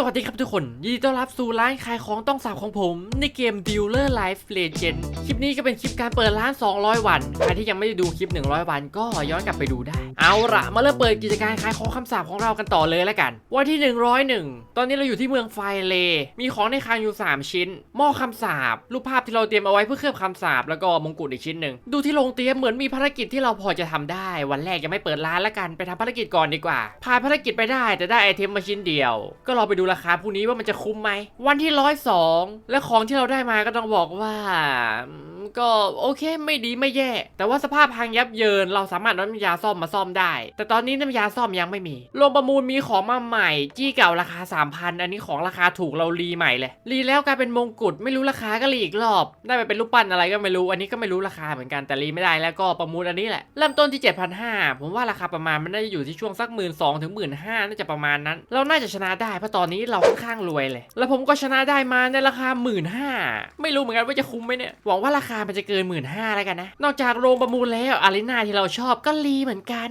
สวัสดีครับทุกคน ยินดีต้อนรับสู่ร้านขายของต้องสาบของผม ในเกม Dealer Life Legend คลิปนี้ก็เป็นคลิปการเปิดร้าน 200 วัน ใครที่ยังไม่ได้ดูคลิป 100 วันก็ย้อนกลับไปดูได้ เอาละมาเริ่มเปิดกิจการขายของคำสาบของเรากันต่อเลยแล้วกัน วันที่ 101 ตอนนี้เราอยู่ที่เมืองไฟเล มีของในคลังอยู่ 3 ชิ้น หม้อคำสาบ รูปภาพที่เราเตรียมเอาไว้เพื่อเคลือบคำสาบแล้วก็มงกุฎอีกชิ้นหนึ่ง ดูที่โรงเตรียมเหมือนมีภารกิจที่เราพอจะทำได้ วันแรกยังไม่เปิดร้านแล้วกัน ไปทำภารกิจก่อนดีกว่า ผ่านภารกิจไปได้แต่ได้ไอเทมมาชิ้นเดียว ก็รอไปดูราคาพรุ่งนี้ว่ามันจะคุ้มไหม วันที่ร้อยสองและของที่เราได้มาก็ต้องบอกว่าก็โอเคไม่ดีไม่แย่ แต่ว่าสภาพพังยับเยิน เราสามารถน้ำยาซ่อมมาซ่อมได้ แต่ตอนนี้น้ำยาซ่อมยังไม่มีโรงประมูลมีของมาใหม่ จี้เก่าราคา 3,000 อันนี้ของราคาถูกเรารีใหม่เลย รีแล้วกลายเป็นมงกุฎไม่รู้ราคาก็รีอีกรอบ ได้ไปเป็นรูปปั้นอะไรก็ไม่รู้ อันนี้ก็ไม่รู้ราคาเหมือนกันแต่รีไม่ได้แล้วก็ประมูลอันนี้แหละ เริ่มต้นที่ 7,500 ผมว่าราคาประมาณมันน่าจะอยู่ที่ช่วงสักหมื่นสองถึงหมื่นห้าน่าจะประมาณนั้น เราน่าจะชนะได้เพราะตอนนี้เราค่อนข้างรวยเลย แล้วผมก็ชนะได้มาในราคาหมื่นห้าไม่รู้เหมือนกันว่าจะคุ้มไหมเนี่ยหวังว่าราคามันจะเกินหมื่นห้าแล้วกันนะ นอกจากโรงประมูลแล้วอารีนาที่เราชอบก็รีเหมือนกัน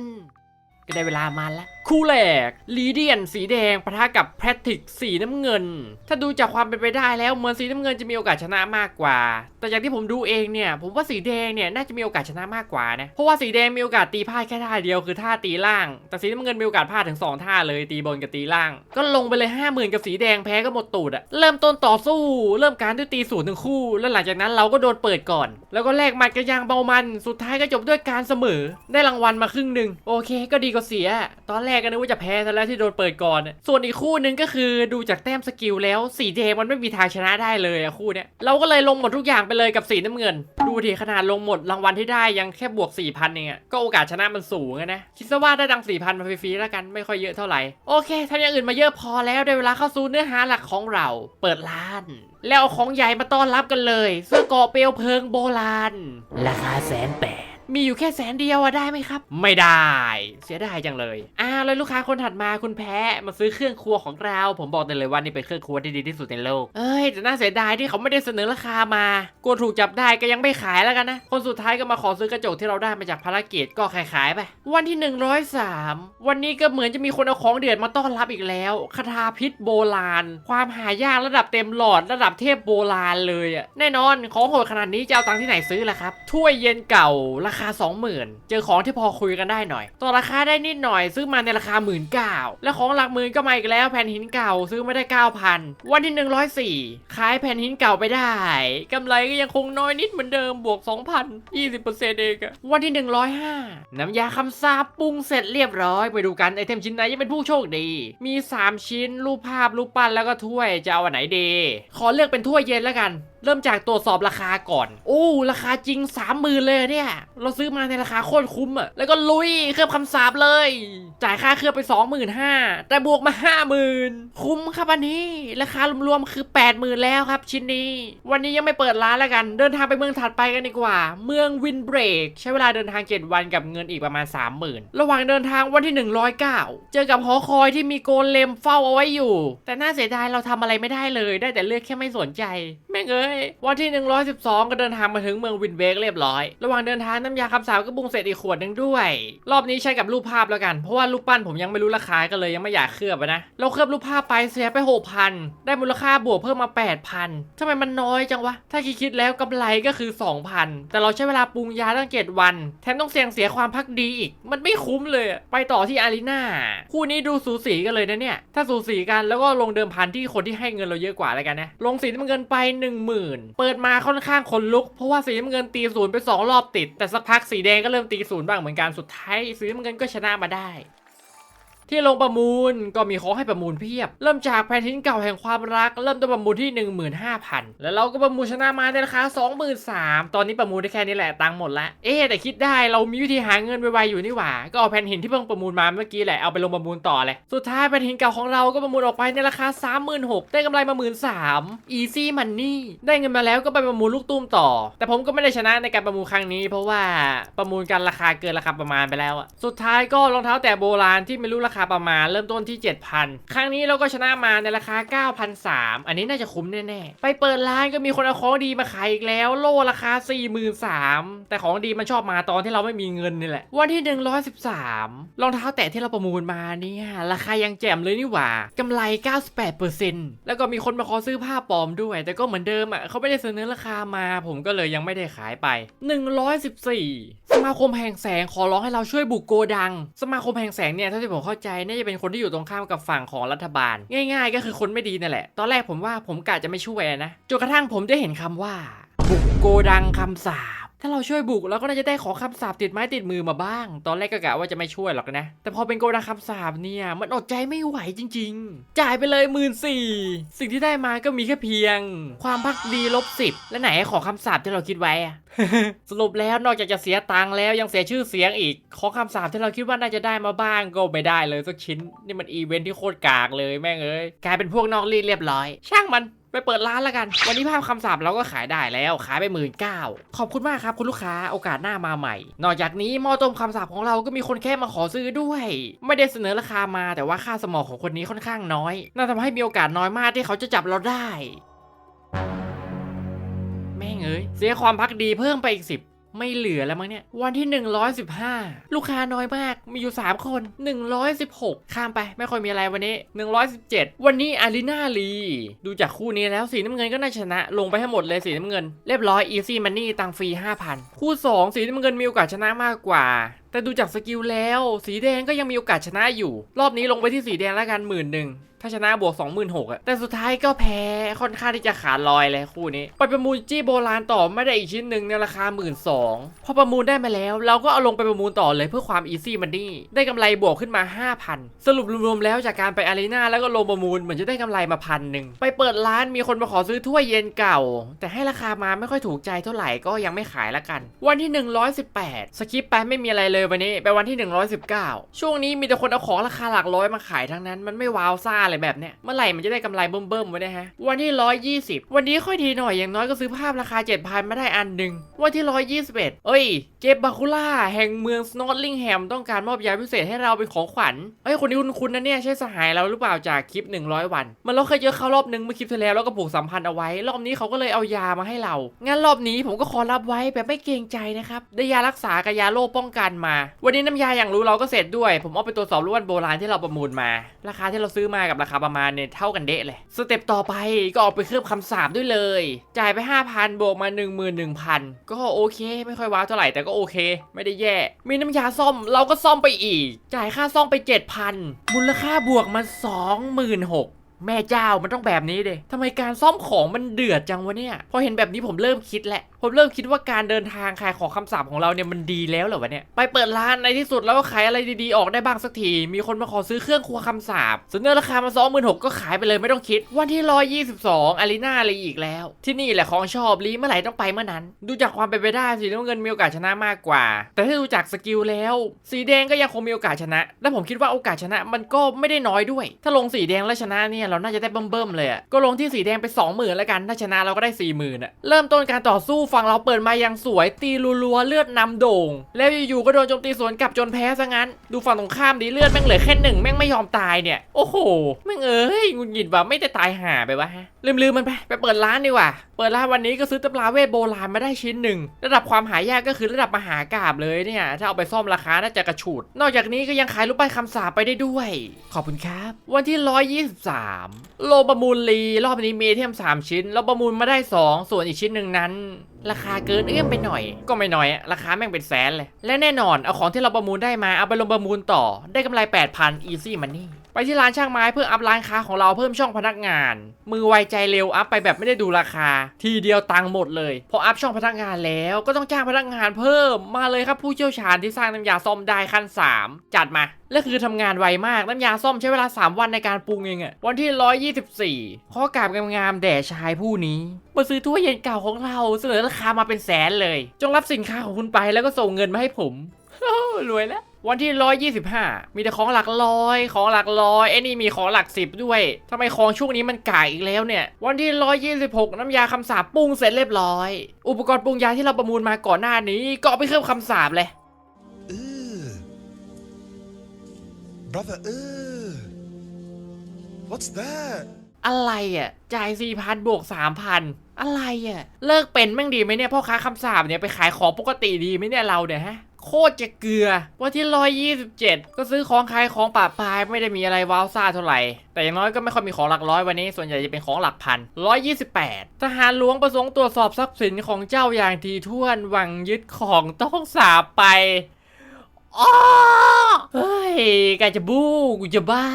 ก็ได้เวลามาแล้ว คู่แรกลีเดียนสีแดงปะทะกับแพทริกสีน้ำเงิน ถ้าดูจากความเป็นไปได้แล้วเหมือนสีน้ำเงินจะมีโอกาสชนะมากกว่า แต่อย่างที่ผมดูเองเนี่ย ผมว่าสีแดงเนี่ยน่าจะมีโอกาสชนะมากกว่านะ เพราะว่าสีแดงมีโอกาสตีพลาดแค่ท่าเดียวคือท่าตีล่าง แต่สีน้ำเงินมีโอกาสพลาดถึง 2 ท่าเลยตีบนกับตีล่าง ก็ลงไปเลยห้าหมื่นกับสีแดงแพ้ก็หมดตูดอะเริ่มต้นต่อสู้ เริ่มการด้วยตีศูนย์ทั้งคู่ แล้วหลังจากนั้นเราก็โดนเปิดก่อน แล้วก็แลกหมัดกันยางเบามัน สุดท้ายก็จบด้วยการเสมอ ได้รางวัลมาครึ่งหนึ่งโอเค ก็ดีกว่าเสีย ตอนแรกก็นึกว่าจะแพ้ซะแล้วที่โดนเปิดก่อน ส่วนอีกคู่หนึ่งก็คือดูจากแต้มสกิลแล้วสีแดงมันไม่มีทางชนะได้เลยอะคู่เนี้ยเราก็เลยลงหมดทุกอย่างไปเลยกับสีน้ำเงิน ดูดิขนาดลงหมดรางวัลที่ได้ยังแค่บวก4,000เองอะก็โอกาสชนะมันสูงนะคิดซะว่าได้ดัง4,000มาฟรีๆแล้วกันไม่ค่อยเยอะเท่าไหร่โอเคทำอย่างอื่นมาเยอะพอแล้วได้เวลาเข้าสู่เนื้อหาหลักของเรา เปิดร้าน แล้วเอาของใหญ่มาต้อนรับกันเลย เสื้อกราะเปลวเพลิงโบราณราคาแสนแปด มีอยู่แค่แสนเดียวอะได้ไหมครับ ไม่ได้ เสียดายจังเลยอ้าวแล้วลูกค้าคนถัดมาคุณแพ้มาซื้อเครื่องครัวของเรา ผมบอกได้เลยว่านี่เป็นเครื่องครัวที่ดีที่สุดในโลกเอ้ยแต่น่าเสียดายที่เขาไม่ได้เสนอราคามากลัวถูกจับได้ก็ยังไม่ขายแล้วกันนะ คนสุดท้ายก็มาขอซื้อกระจกที่เราได้มาจากภารกิจก็ขายขายๆไป วันที่ 103 วันนี้ก็เหมือนจะมีคนเอาของเดือดมาต้อนรับอีกแล้วคาถาพิษโบราณ ความหายากระดับเต็มหลอดระดับเทพโบราณเลยอะแน่นอนของโหดขนาดนี้จะเอาตังค์ที่ไหนซื้อล่ะครับถ้วยเย็นเก่าราคา 20,000 เจอของที่พอคุยกันได้หน่อย ต่อราคาได้นิดหน่อย ซื้อมาในราคา1 9ื่นแล้วของหลักหมื่นก็มาอีกแล้วแผ่นหินเก่าซื้อไม่ได้ 9,000 วันที่ 104 ขายแผ่นหินเก่าไปได้กำไรก็ยังคงน้อยนิดเหมือนเดิมบวก 2,000 20%เองอะวันที่ 105 น้ำยาคำสาปปรุงเสร็จเรียบร้อย ไปดูกันไอเทมชิ้นไหนยังเป็นผู้โชคดี มี 3 ชิ้นรูปภาพรูปปั้นแล้วก็ถ้วยจะเอาอันไหนดี ขอเลือกเป็นถ้วยเย็นแล้วกัน เริ่มจากตรวจสอบราคาก่อน โอ้ราคาจริง 30,000 เลยเนี่ย เราซื้อมาในราคาโคตรคุ้มอะแล้วก็ลุยเคลือบคำสาปเลย จ่ายค่าเคลือบไป 25,000 แต่บวกมา 50,000 คุ้มครับอันนี้ ราคารวมๆคือ 80,000 แล้วครับ ชิ้นนี้ วันนี้ยังไม่เปิดร้านแล้วกัน เดินทางไปเมืองถัดไปกันดีกว่า เมืองวินเบรกใช้เวลาเดินทาง 7 วันกับเงินอีกประมาณ 30,000 ระหว่างเดินทางวันที่ 109 เจอกับหอคอยที่มีโกเลมเฝ้าเอาไว้อยู่ แต่น่าเสียดายเราทำอะไรไม่ได้เลย ได้แต่เลือกแค่ไม่สนใจ แม่งเอ้ยวันที่ 112 ก็เดินทางมาถึงเมืองวินเบรกเรียบร้อย ระหว่างเดินทางน้ำยาคำสาปก็บุงเสร็จอีกขวดหนึงด้วย รอบนี้ใช้กับรูปภาพแล้วกัน เพราะว่ารูปปั้นผมยังไม่รู้ราคาก็เลยยังไม่อยากเคลือบนะ เราเคลือบรูปภาพไปเสียไป6,000 ได้มูลค่าบวกเพิ่มมา 8,000ทำไมมันน้อยจังวะ ถ้าคิดแล้วกำไรก็คือ 2,000 แต่เราใช้เวลาปรุงยาตั้ง 7 วัน แถมต้องเสี่ยงเสียความพักดีอีก มันไม่คุ้มเลย ไปต่อที่อารีนาคู่นี้ดูสูสีกันเลยนะเนี่ย ถ้าสูสีกันแล้วก็ลงเดิมพันที่คนที่ให้เงินเราเยอะกว่าแล้วกันนะ ลงสีน้ำเงินไป0,000เปิดมาค่อนข้างขนลุก เพราะว่าสีน้ำเงินตีศูนย์ไปสองรอบติด แต่สักพักสีแดงก็เริ่มตีศูนย์บ้างเหมือนกันสุดท้ายสีน้ำเงินก็ชนะมาได้ ที่ลงประมูลก็มีของให้ประมูลเพียบ เริ่มจากแผ่นทินเก่าแห่งความรัก เริ่มต้นประมูลที่ 15,000 แล้วเราก็ประมูลชนะมาในราคา23,000ตอนนี้ประมูลได้แค่นี้แหละตังค์หมดละเอ๊แต่คิดได้เรามีวิธีหาเงินไวๆอยู่นี่หว่า ก็เอาแผ่นหินที่เพิ่งประมูลมาเมื่อกี้แหละเอาไปลงประมูลต่อเลยสุดท้ายแผ่นหินเก่าของเราก็ประมูลออกไปในราคา 36,000ได้กำไรมา 13,000 easy money ได้เงินมาแล้วก็ไปประมูลลูกตุ้มต่อ แต่ผมก็ไม่ได้ชนะในการประมูลครั้งนี้ เพราะว่าประมูลกันราคาเกินราคาประมาณไปแล้วอะสุดท้ายก็รองเท้าแตะโบราณที่ไม่รู้ราคาคาประมาณเริ่มต้นที่ 7,000 ครั้งนี้เราก็ชนะมาในราคา9,300อันนี้น่าจะคุ้มแน่ๆ ไปเปิดร้านก็มีคนเอาของดีมาขายอีกแล้ว โล่ราคา 43,000แต่ของดีมันชอบมาตอนที่เราไม่มีเงินนี่แหละ วันที่ 113รองเท้าแตะที่เราประมูลมาเนี่ยราคายังแจ่มเลยนี่หว่ากำไร 98%แล้วก็มีคนมาขอซื้อผ้าปลอมด้วย แต่ก็เหมือนเดิมอะเขาไม่ได้เสนอราคามา ผมก็เลยยังไม่ได้ขายไป 114 สมาคมแห่งแสงขอร้องให้เราช่วยบุกโกดัง สมาคมแห่งแสงเนี่ยเท่าที่ผมเข้าใจน่าจะเป็นคนที่อยู่ตรงข้ามกับฝั่งของรัฐบาล ง่าย ๆ ก็คือคนไม่ดีนั่นแหละ ตอนแรกผมว่าผมกะจะไม่ช่วยนะจนกระทั่งผมได้เห็นคำว่าบุกโกดังคำสาบ ถ้าเราช่วยบุกเราก็น่าจะได้ของคำสาปติดไม้ติดมือมาบ้าง ตอนแรกก็กะว่าจะไม่ช่วยหรอกนะ แต่พอเป็นโกดังคำสาปเนี่ย มันอดใจไม่ไหวจริง ๆ จ่ายไปเลยหมื่นสี่สิ่งที่ได้มาก็มีแค่เพียง ความพักดีลบสิบและไหนของคำสาปที่เราคิดไว้อะสรุปแล้วนอกจากจะเสียตังค์แล้วยังเสียชื่อเสียงอีก ของคำสาปที่เราคิดว่าน่าจะได้มาบ้างก็ไม่ได้เลยสักชิ้น นี่มันอีเวนท์ที่โคตรกากเลยแม่งเอ้ยกลายเป็นพวกนอกรีดเรียบร้อย ช่างมัน ไปเปิดร้านแล้วกัน วันนี้ภาพคำสาปเราก็ขายได้แล้วขายไปหมื่นเก้าขอบคุณมากครับคุณลูกค้าโอกาสหน้ามาใหม่ นอกจากนี้หม้อต้มคำสาปของเราก็มีคนแค่มาขอซื้อด้วย ไม่ได้เสนอราคามาแต่ว่าค่าสมองของคนนี้ค่อนข้างน้อย น่าทำให้มีโอกาสน้อยมากที่เขาจะจับเราได้ แม่งเอ้ยเสียความพักดีเพิ่มไปอีกสิบ ไม่เหลือแล้วมั้งเนี่ย วันที่ 115 ลูกค้าน้อยมาก มีอยู่ 3 คน 116 ข้ามไปไม่ค่อยมีอะไรวันนี้ 117 วันนี้อารินาลี ดูจากคู่นี้แล้วสีน้ำเงินก็น่าชนะ ลงไปให้หมดเลยสีน้ำเงิน เรียบร้อยอีซี่มันนี่ตังฟรี 5,000 คู่ 2 สีน้ำเงินมีโอกาสชนะมากกว่าแต่ดูจากสกิลแล้ว สีแดงก็ยังมีโอกาสชนะอยู่ รอบนี้ลงไปที่สีแดงแล้วกันหมื่นหนึ่งถ้าชนะบวก 26,000อะแต่สุดท้ายก็แพ้ค่อนข้างที่จะขาดลอยเลยคู่นี้ ไปประมูลจี้โบราณต่อไม่ได้อีกชิ้นหนึ่งในราคา 1 2ื่นพอประมูลได้มาแล้ว เราก็เอาลงไปประมูลต่อเลยเพื่อความอีซี่มันนี่ได้กำไรบวกขึ้นมา 5,000 สรุปรวมๆแล้วจากการไปอารีนาแล้วก็ลงประมูลเหมือนจะได้กำไรมาพันหนึ่งไปเปิดร้านมีคนมาขอซื้อถ้วยเย็นเก่า แต่ให้ราคามาไม่ค่อยถูกใจเท่าไหร่ก็ยังไม่ขายละกัน วันที่ 118สคิปไปไม่มีอะไรเลยวันนี้ไปวันที่ 119 ช่วงนี้มีแต่คนเอาของราคาหลักร้อยมาขายทั้งนั้น มันไม่ว้าวซ่าเลยแบบเนี้ย เมื่อไหร่มันจะได้กำไรเบิ่มๆวะเนี่ยฮะ วันที่ 120 วันนี้ค่อยดีหน่อยอย่างน้อยก็ซื้อภาพราคา 7,000มาได้อันหนึ่ง วันที่ 121 เอ้ยเก็บาคูล่าแห่งเมืองสโนตลิงแฮมต้องการมอบยาพิเศษให้เราเป็นของขวัญ เอ้ยคนนี้คุณคุณนะเนี่ยใช่สหายเราหรือเปล่าจากคลิป 100 วัน มันเราเคยเจอเขารอบนึงเมื่อคลิปที่แล้วแล้วก็ผูกสัมพันธ์เอาไว้ รอบนี้เขาก็เลยเอายามาให้เรา งั้นรอบนี้ผมก็ขอรับไว้แบบไม่เกรงใจนะครับ ได้ยารักษากับยาโรคป้องกันมาวันนี้น้ำยาอย่างรู้เราก็เสร็จด้วย ผมเอาไปตรวจสอบรูปวันโบราณที่เราประมูลมา ราคาที่เราซื้อมากับราคาประมาณเนี่ยเท่ากันเดะเลย สเต็ปต่อไปก็เอาไปเคลือบคำสาปด้วยเลย จ่ายไป 5,000บวกมา 11,000 ก็โอเค ไม่ค่อยว้าวเท่าไหร่แต่ก็โอเค ไม่ได้แย่ มีน้ำยาซ่อมเราก็ซ่อมไปอีก จ่ายค่าซ่อมไป 7,000 มูลค่าบวกมา 26,000 แม่เจ้ามันต้องแบบนี้เดทำไมการซ่อมของมันเดือดจังวะเนี่ย พอเห็นแบบนี้ผมเริ่มคิดแหละ ผมเริ่มคิดว่าการเดินทางขายของคำสาปของเราเนี่ยมันดีแล้วเหรอวะเนี่ย ไปเปิดร้านในที่สุดแล้วก็ขายอะไรดีๆออกได้บ้างสักที มีคนมาขอซื้อเครื่องครัวคำสาปเสนอราคามา26,000ก็ขายไปเลยไม่ต้องคิด วันที่122อารีนาเลยอีกแล้ว ที่นี่แหละของชอบรีเมื่อไหร่ต้องไปเมื่อนั้น ดูจากความเป็นไปได้สีน้ำเงินมีโอกาสชนะมากกว่า แต่ถ้าดูจากสกิลแล้ว สีแดงก็ยังคงมีโอกาสชนะ และผมคิดว่าโอกาสชนะมันก็ไม่ได้น้อยด้วย ถ้าลงสีแดงแล้วชนะเนี่ยเราน่าจะได้เบิ่มๆเลยอะก็ลงที่สีแดงไป 20,000แล้วกันถ้าชนะเราก็ได้ 40,000อะเริ่มต้นการต่อสู้ฝั่งเราเปิดมายังสวย ตีรัวๆเลือดนำโด่ง แล้วอยู่ๆก็โดนโจมตีสวนกลับจนแพ้ซะงั้น ดูฝั่งตรงข้ามดีเลือดแม่งเหลือแค่หนึ่งแม่งไม่ยอมตายเนี่ยโอ้โหแม่งเอ้ยหงุดหงิดว่ะไม่ได้ตายหาไปวะฮะลืมๆมันไปไปเปิดร้านดีกว่าเปิดร้านวันนี้ก็ซื้อตำราเวทโบราณมาได้ชิ้นหนึ่งระดับความหายากก็คือระดับมหากราบเลยเนี่ยถ้าเอาไปซ่อมราคาน่าจะกระฉูด นอกจากนี้ก็ยังขายรูปปั้นคำสาปไปได้ด้วย ขอบคุณครับ วันที่ 123โลประมูลลีรอบนี้มีเทม 3 ชิ้น เราประมูลมาได้ 2 ส่วนอีกชิ้นหนึ่งนั้น ราคาเกินเอื้อมไปหน่อย ก็ไม่น้อย ราคาแม่งเป็นแสนเลย และแน่นอนเอาของที่เราประมูลได้มาเอาไปลงประมูลต่อได้กำไร 8,000 easy money ไปที่ร้านช่างไม้เพื่ออัพร้านค้าของเราเพิ่มช่องพนักงาน มือไวใจเร็วอัพไปแบบไม่ได้ดูราคา ทีเดียวตังค์หมดเลย พออัพช่องพนักงานแล้วก็ต้องจ้างพนักงานเพิ่มมาเลยครับผู้เชี่ยวชาญที่สร้างน้ำยาซ่อมได้ขั้น 3 จัดมาและคือทำงานไวมาก น้ำยาซ่อมใช้เวลา 3 วันในการปรุงเองอะวันที่ 124 ข้อกราบงามๆแด่ชายผู้นี้มาซื้อถ้วยเย็นเก่าของเราเสนอราคามาเป็นแสนเลย จงรับสินค้าของคุณไปแล้วก็ส่งเงินมาให้ผมรวยแล้ว วันที่ 125 มีแต่ของหลักร้อย ของหลักร้อยไอ้นี่มีของหลักสิบด้วยทำไมของช่วงนี้มันกายอีกแล้วเนี่ย วันที่ 126 น้ำยาคำสาปปรุงเสร็จเรียบร้อย อุปกรณ์ปรุงยาที่เราประมูลมาก่อนหน้านี้ ก็เอาไปเคลือบคำสาปเลยเออ Brother, ugh. What's that? อะไรอะ จ่ายสี่พันบวกสามพันอะไรอะ เลิกเป็นแม่งดีไหมเนี่ยพ่อค้าคำสาบเนี่ยไปขายของปกติดีไหมเนี่ยเราเนี่ยฮะ โคตรจะเกลือ วันที่ร้อยยี่สิบเจ็ดก็ซื้อของขายของป่าปลายไม่ได้มีอะไรว้าวซ่าเท่าไหร่ แต่อย่างน้อยก็ไม่ค่อยมีของหลักร้อยวันนี้ ส่วนใหญ่จะเป็นของหลักพันร้อยยี่สิบแปดทหารหลวงประสงค์ตรวจสอบทรัพย์สินของเจ้าอย่างทีท่วนหวังยึดของต้องสาบไปอ้อเฮ้ยกาจะบู้กูจะบ้า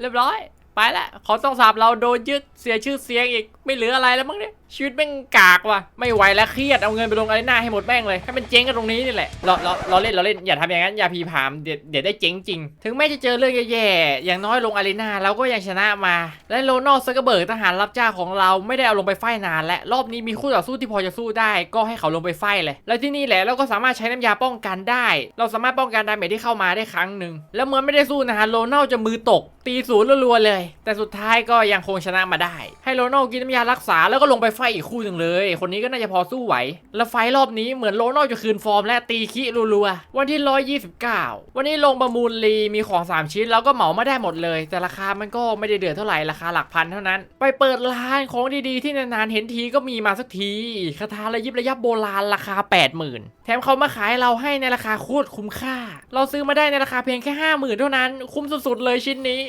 เรียบร้อย ไปละ ขอต้องสาบเราโดนยึดเสียชื่อเสียงอีก ไม่เหลืออะไรแล้วมั้งเนี่ยชีวิตแม่งกากว่ะไม่ไหวแล้วเครียดเอาเงินไปลงอะไรหน้าให้หมดแม่งเลยให้มันเจ๊งกันตรงนี้นี่แหละเราเราเราเล่นเราเล่นอย่าทำอย่างนั้นอย่าพีผามเดี๋ยวเดี๋ยวได้เจ๊งจริง ถึงแม้จะเจอเรื่องแย่ๆอย่างน้อยลงอารีนาเราก็ยังชนะมา และโรนัลด์ซักเกอร์เบิร์กทหารรับจ้าของเราไม่ได้เอาลงไปไฟนานและรอบนี้มีคู่ต่อสู้ที่พอจะสู้ได้ ก็ให้เขาลงไปไฟเลย แล้วที่นี่แหละเราก็สามารถใช้น้ำยาป้องกันได้ เราสามารถป้องกันดาเมจที่เข้ามาได้ครั้งหนึ่งแล้วเมื่อไม่ได้สู้นะฮะโรนัลด์จะมือตก ตีศูนย์รัวๆเลย แต่สุดท้ายก็ยังคงชนะมาได้ ให้โรนัลด์กินน้ำยารักษาแล้วก็ลงไปไฟอีกคู่หนึ่งเลย คนนี้ก็น่าจะพอสู้ไหว แล้วไฟรอบนี้เหมือนโรนัลจะคืนฟอร์มและตีขี้รัวๆ วันที่ 129 วันนี้ลงประมูลรีมีของ 3 ชิ้นแล้วก็เหมามาได้หมดเลย แต่ราคามันก็ไม่ได้เดือดเท่าไหร่ราคาหลักพันเท่านั้น ไปเปิดร้านของดีๆ ที่นานๆเห็นทีก็มีมาสักทีคาถาระยิบระยับโบราณราคา 80,000 แถมเขามาขายเราให้ในราคาโคตรคุ้มค่า เราซื้อมาได้ในราคาเพียงแค่50,000เท่านั้น คุ้มสุดๆเลยชิ้นนี้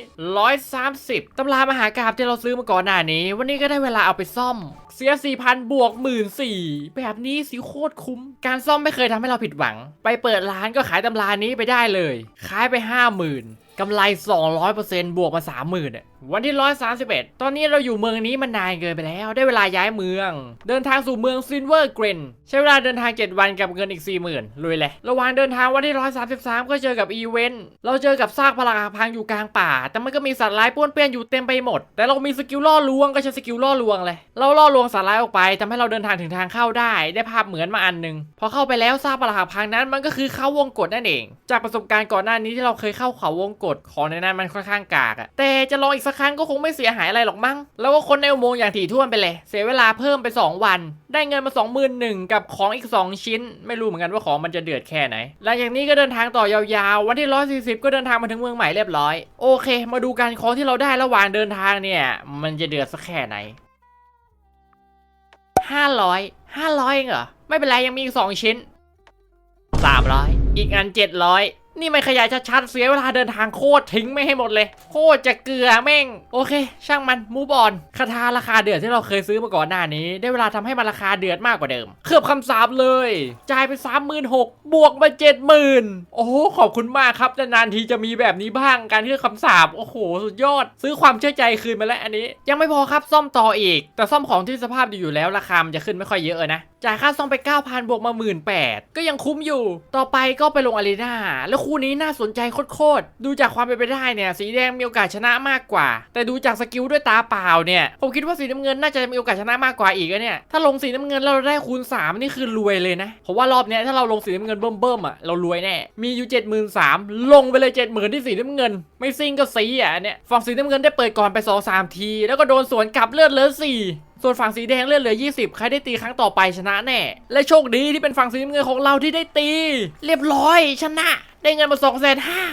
130ตำรามหากราบที่เราซื้อมาก่อนหน้านี้ วันนี้ก็ได้เวลาเอาไปซ่อม เสีย 4,000 บวก 14,000แบบนี้สิโคตรคุ้ม การซ่อมไม่เคยทำให้เราผิดหวัง ไปเปิดร้านก็ขายตำรานี้ไปได้เลย ขายไป 50,000กำไร 200%บวกมา 30,000อะ วันที่ 131 ตอนนี้เราอยู่เมืองนี้มันนานเกินไปแล้ว ได้เวลาย้ายเมือง เดินทางสู่เมืองซินเวอร์เกรนใช้เวลาเดินทาง 7 วันกับเงินอีก 40,000ลุยเลยระหว่างเดินทางวันที่ 133 ก็เจอกับอีเวนต์ เราเจอกับซากปรักหักพังอยู่กลางป่า แต่มันก็มีสัตว์ร้ายป้วนเปี้ยนอยู่เต็มไปหมด แต่เรามีสกิลล่อลวงก็ใช้สกิลล่อลวงเลย เราล่อลวงสัตว์ร้ายออกไปทำให้เราเดินทางถึงทางเข้าได้ ได้ภาพเหมือนมาอันหนึ่งพอเข้าไปแล้วซากปรักหักพังนั้นมันก็คือเขาวงกฏนั่นเอง จากประสบการณ์ก่อนหน้านี้ที่เราเคยเข้าเขาวงกฏของในนั้นมันค่อนข้างกากอะแต่จะลองอีกสักครั้งก็คงไม่เสียหายอะไรหรอกมั้ง แล้วก็คนในอุโมงค์อย่างถี่ถ้วนไปเลย เสียเวลาเพิ่มไป 2 วัน ได้เงินมา 21,000กับของอีก 2 ชิ้น ไม่รู้เหมือนกันว่าของมันจะเดือดแค่ไหน หลังจากนี้ก็เดินทางต่อยาวๆ วันที่ 140 ก็เดินทางมาถึงเมืองใหม่เรียบร้อย โอเค มาดูกันของที่เราได้ระหว่างเดินทางเนี่ย มันจะเดือดสักแค่ไหน 500 500เองเหรอ ไม่เป็นไรยังมีอีก 2 ชิ้น 300 อีกอัน 700 นี่ไม่ขยายชัดๆเสียเวลาเดินทางโคตรทิ้งไม่ให้หมดเลย โคตรจะเกลือแม่ง โอเค ช่างมันมูบอลคาถาราคาเดือดที่เราเคยซื้อมาก่อนหน้านี้ ได้เวลาทำให้มันราคาเดือดมากกว่าเดิม เคลือบคำสาปเลย จ่ายไป36,000บวกมา70,000โอ้โหขอบคุณมากครับนานๆทีจะมีแบบนี้บ้างการเคลือบคำสาปโอ้โหสุดยอด ซื้อความเชื่อใจคืนมาแล้วอันนี้ ยังไม่พอครับซ่อมต่ออีก แต่ซ่อมของที่สภาพดีอยู่แล้วราคามันจะขึ้นไม่ค่อยเยอะนะจ่ายค่าซ่อมไป9,000บวกมา18,000ก็ยังคุ้มอยู่ ต่อไปก็ไปลงอารีนาแล้วคูนี้น่าสนใจโคตรๆ ดูจากความเป็นไปได้เนี่ย สีแดงมีโอกาสชนะมากกว่า แต่ดูจากสกิลด้วยตาเปล่าเนี่ย ผมคิดว่าสีน้ำเงินน่าจะมีโอกาสชนะมากกว่าอีกอะเนี่ย ถ้าลงสีน้ำเงินแล้วเราได้คูณ 3 นี่คือรวยเลยนะ เพราะว่ารอบเนี้ยถ้าเราลงสีน้ำเงินเบิ่มๆอะเรารวยแน่ มีอยู่73,000ลงไปเลย 70,000ที่สีน้ำเงิน ไม่ซิงก็สีอะเนี่ย ฝั่งสีน้ำเงินได้เปิดก่อนไป2-3ที แล้วก็โดนสวนกลับเลือดเหลือ4ส่วนฝั่งสีแดงเลือดเหลือ 20 ใครได้ตีครั้งต่อไปชนะแน่ และโชคดีที่เป็นฝั่งสีน้ำเงินของเราที่ได้ตี เรียบร้อยชนะ ได้เงินมาสองแสนห้า